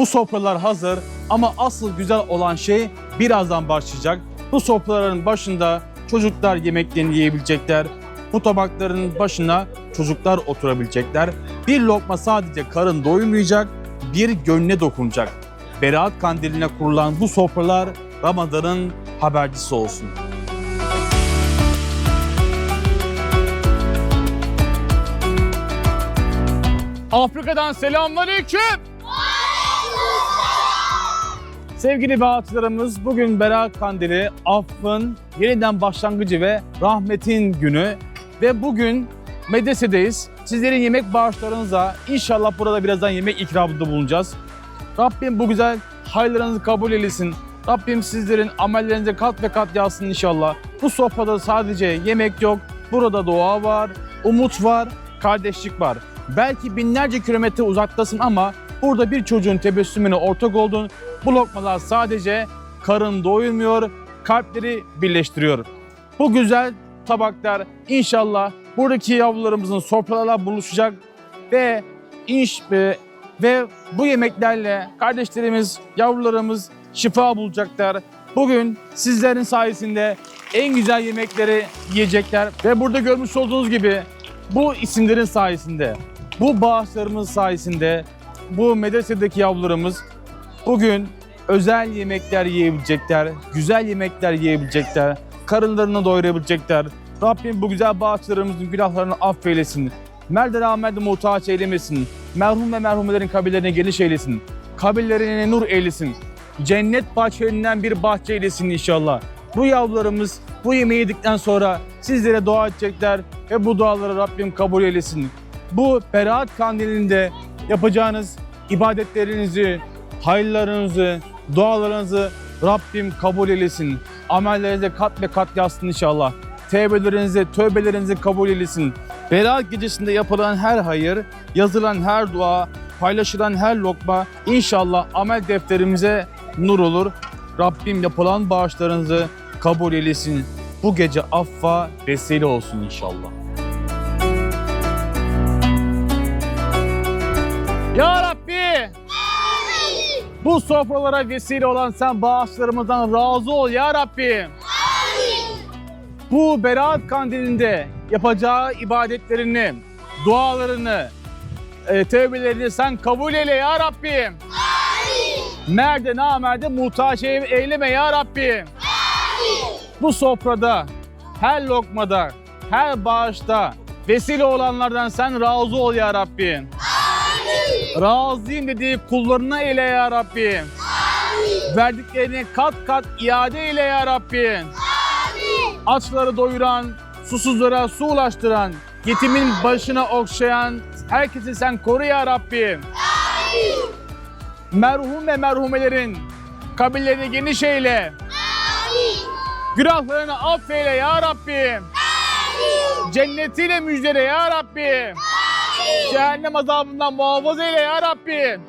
Bu sofralar hazır ama asıl güzel olan şey birazdan başlayacak. Bu sofraların başında çocuklar yemeklerini yiyebilecekler. Bu tabakların başına çocuklar oturabilecekler. Bir lokma sadece karın doymayacak, bir gönle dokunacak. Berat kandiline kurulan bu sofralar Ramazan'ın habercisi olsun. Afrika'dan selamünaleyküm. Sevgili bağışlarımız bugün Berat Kandili, affın, yeniden başlangıcı ve rahmetin günü. Ve bugün medresedeyiz. Sizlerin yemek bağışlarınıza inşallah burada birazdan yemek ikramında bulunacağız. Rabbim bu güzel hayırlarınızı kabul eylesin. Rabbim sizlerin amellerinize kat ve kat yazsın inşallah. Bu sofrada sadece yemek yok. Burada dua var, umut var, kardeşlik var. Belki binlerce kilometre uzaktasın ama burada bir çocuğun tebessümüne ortak oldun. Bu lokmalar sadece karın doyurmuyor, kalpleri birleştiriyor. Bu güzel tabaklar inşallah buradaki yavrularımızın sofralarla buluşacak ve e, ve bu yemeklerle kardeşlerimiz, yavrularımız şifa bulacaklar. Bugün sizlerin sayesinde en güzel yemekleri yiyecekler ve burada görmüş olduğunuz gibi bu isimlerin sayesinde, bu bağışlarımız sayesinde bu medresedeki yavrularımız bugün özel yemekler yiyebilecekler, güzel yemekler yiyebilecekler, karınlarını doyurabilecekler. Rabbim bu güzel bağışlarımızın günahlarını affeylesin. Merde rahmetli muhtaç eylemesin. Merhum ve merhumelerin kabirlerine geliş eylesin. Kabirlerine nur eylesin. Cennet bahçelerinden bir bahçe eylesin inşallah. Bu yavrularımız bu yemeği yedikten sonra sizlere dua edecekler ve bu duaları Rabbim kabul eylesin. Bu Berat Kandili'nde yapacağınız ibadetlerinizi, hayırlarınızı, dualarınızı Rabbim kabul eylesin. Amellerinize kat ve kat yazsın inşallah. Tevbelerinizi, tövbelerinizi kabul eylesin. Berat gecesinde yapılan her hayır, yazılan her dua, paylaşılan her lokma inşallah amel defterimize nur olur. Rabbim yapılan bağışlarınızı kabul eylesin. Bu gece affa vesile olsun inşallah. Ya Rabbi! Bu sofralara vesile olan sen bağışlarımızdan razı ol ya Rabbi. Bu Berat Kandili'nde yapacağı ibadetlerini, dualarını, e, tevbelerini sen kabul eyle ya Rabbi. Merde namerde muhtaç eyleme ya Rabbi. Bu sofrada, her lokmada, her bağışta vesile olanlardan sen razı ol ya Rabbi. Razıyım dediği kullarına eyle ya Rabbi. Verdiklerini kat kat iade eyle ya Rabbi. Açları doyuran, susuzlara su ulaştıran, yetimin başına okşayan herkesi sen koru ya Rabbi. Merhum ve merhumelerin kabirlerini geniş eyle. Günahlarını affeyle ya Rabbi. Cennetiyle müjdele ya Rabbi. Cehennem azabından muhafaza eyle ya Rabbi.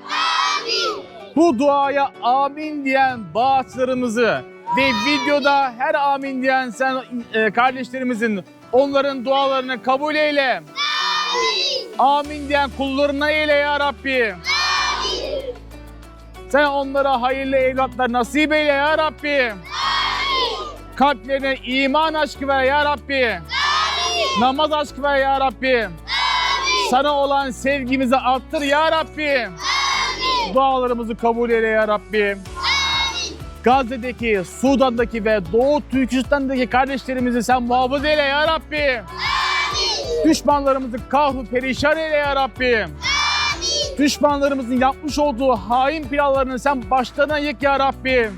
Bu duaya amin diyen bağışlarımızı ve videoda her amin diyen sen e, kardeşlerimizin onların dualarını kabul eyle. Amin diyen kullarına eyle ya Rabbi. Sen onlara hayırlı evlatlar nasip eyle ya Rabbi. Kalplerine iman aşkı ver ya Rabbi. Namaz aşkı ver ya Rabbi. Sana olan sevgimizi arttır ya Rabbi. Dualarımızı kabul eyle ya Rabbi. Gazze'deki, Sudan'daki ve Doğu Türkistan'daki kardeşlerimizi sen muhafaza eyle ya Rabbi. Düşmanlarımızı kahru perişan eyle ya Rabbi. Düşmanlarımızın yapmış olduğu hain planlarını sen başlarına yık ya Rabbi.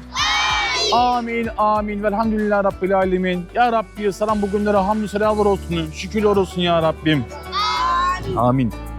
Amin, amin. Velhamdülillah Rabbil Alemin. Ya Rabbi sana bugünlere hamdü selamlar olsun. Şükürler olsun ya Rabbim. Amin.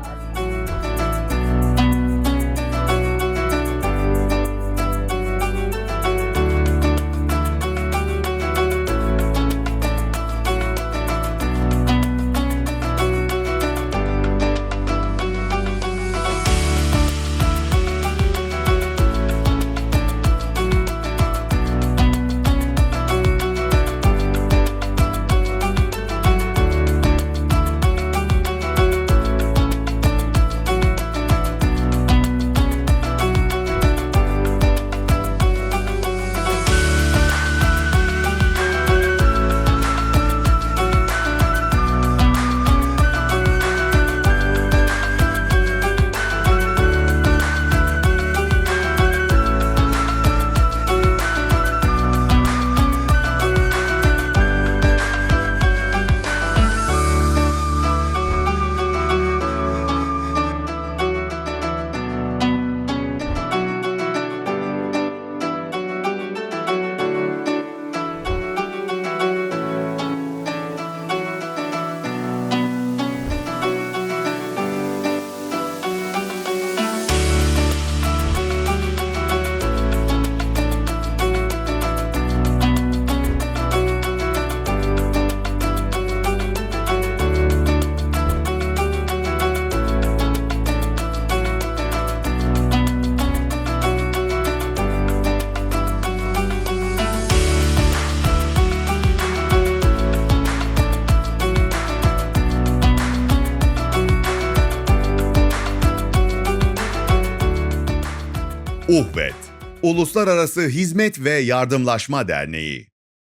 Uhvet, Uluslararası Hizmet ve Yardımlaşma Derneği.